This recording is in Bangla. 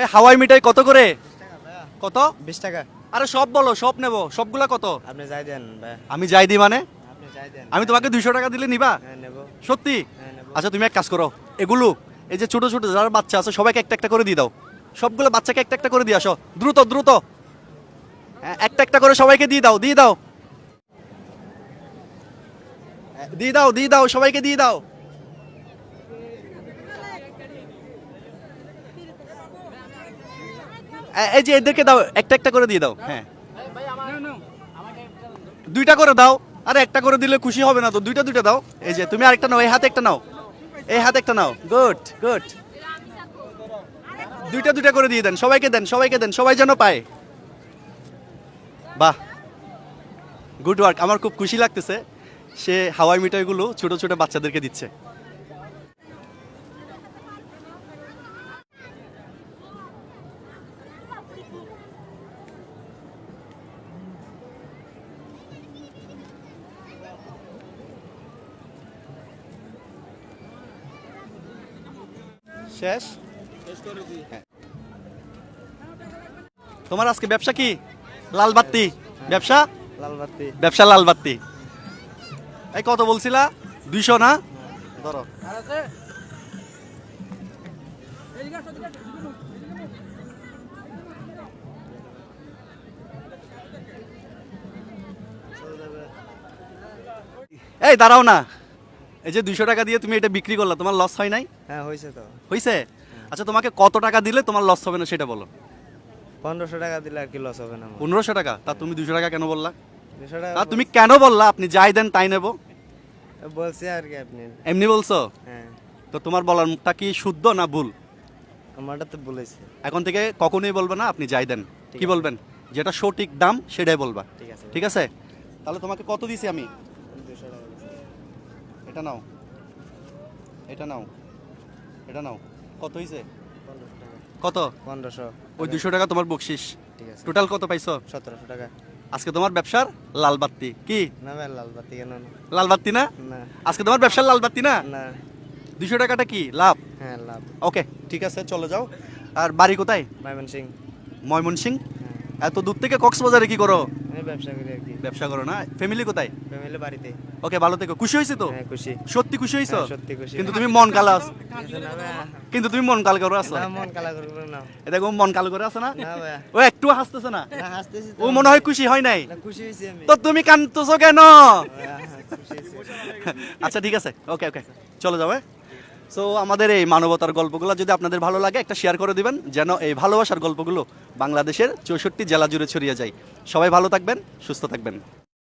এই হাওয়াই মিঠাই কত করে? কত? বিশ টাকা। আরে সব বলো সব নেব। সবগুলা কত? আপনি যাই দেন আমি যাই দিই মানে? আমি তোমাকে দুইশো টাকা দিলে নিবা? হ্যাঁ সত্যি? হ্যাঁ আচ্ছা তুমি এক কাজ করো। এগুলো এই যে ছোট ছোট যারা বাচ্চা আছে সবাইকে একটা একটা করে দিয়ে দাও। সবগুলো বাচ্চাকে একটা একটা করে দিয়ে আসো। দ্রুত দ্রুত। হ্যাঁ, একটা একটা করে সবাইকে দিয়ে দাও দিয়ে দাও। দিয়ে দাও দিয়ে দাও সবাইকে দিয়ে দাও। এই যে এদেরকে দাও, একটা একটা করে দিয়ে দাও। হ্যাঁ। দুইটা করে দাও। আরে একটা করে দিলে খুশি হবে না তো, দুইটা দুইটা দাও। এই যে, তুমি আরেকটা নাও, এই হাতে একটা নাও। এই হাতে একটা নাও। Good good. দুইটা দুইটা করে দিয়ে দেন, সবাইকে দেন সবাইকে দেন, সবাই যেন পায়। বাহ। গুড ওয়ার্ক, আমার খুব খুশি লাগতেছে। সে হাওয়াই মিঠাইগুলো ছোট ছোট বাচ্চাদেরকে দিচ্ছে। শেষ। তোমার আজকে ব্যবসা কি? লাল বাত্তি ব্যবসা? লাল বাতি ব্যবসা লাল বাত্তি এই কত বলছিলা? দুইশো না? ধরো। এই দাঁড়াও না। এই যে দুইশো টাকা দিয়ে তুমি এটা বিক্রি করলা তোমার লস হয় নাই? হ্যাঁ হয়েছে তো। হইছে? আচ্ছা তোমাকে কত টাকা দিলে তোমার লস হবে না সেটা বলো। পনেরোশো টাকা দিলে আর কি লস হবে না পনেরোশো টাকা? তা তুমি দুশো টাকা কেন বললা? তা তুমি কেন বললা? আপনি যাই দেন তাই নেব। বলছি আর কি আপনি। এমনি বলছো? হ্যাঁ। তো তোমার বলার মুখটা কি শুদ্ধ না ভুল? আমারটা তো বলেছে এখন থেকে কখনোই বলবে না আপনি যাই দেন। কি বলবেন? যেটা সঠিক দাম সেটাই বলবা। ঠিক আছে। ঠিক আছে? তাহলে তোমাকে কত দিছি আমি। এটা নাও। এটা নাও। এটা নাও। কত হইছে? কত? পনেরোশো ওই দুশো টাকা তোমার বকশিস। ঠিক আছে। টোটাল কত পাইছো? সতেরোশো টাকা। আজকে তোমার ব্যবসার লাল বাত্তি কি? না লাল বাতি কেন? না? লাল বাত্তি না? আজকে তোমার ব্যবসার লাল বাত্তি না? না। দুশো টাকাটা কি? লাভ? হ্যাঁ লাভ। ওকে ঠিক আছে চলে যাও। আর বাড়ি কোথায়? মাইমন সিং ময়মনসিং হ্যাঁ। এত দূর থেকে কক্সবাজারে কি করো? আমি ব্যবসা করি আর কি। ব্যবসা করো না? ফ্যামিলি কোথায়? ফ্যামিলি বাড়িতে। ওকে ভালো থেকো। খুশি হয়েছে তো? হ্যাঁ খুশি। সত্যি খুশি হয়েছো? হ্যাঁ, সত্যি খুশি। কিন্তু তুমি মন কালো আছো। কিন্তু তুমি মন কাল করে আছো। মন কালা না এটা কোন মন কালো করে আছো না? ও একটু হাসতেছে না? হাসতেছি ও মনে হয় খুশি হয় নাই। খুশি আমি। তো তুমি কান্দতেছো কেন? হ্যাঁ। আচ্ছা ঠিক আছে। ওকে ওকে চলে যাও সো আমাদের এই মানবতার গল্পগুলো যদি আপনাদের ভালো লাগে, একটা শেয়ার করে দিবেন, যেন এই ভালোবাসার গল্পগুলো বাংলাদেশের চৌষট্টি জেলা জুড়ে ছড়িয়ে যায়। সবাই ভালো থাকবেন, সুস্থ থাকবেন।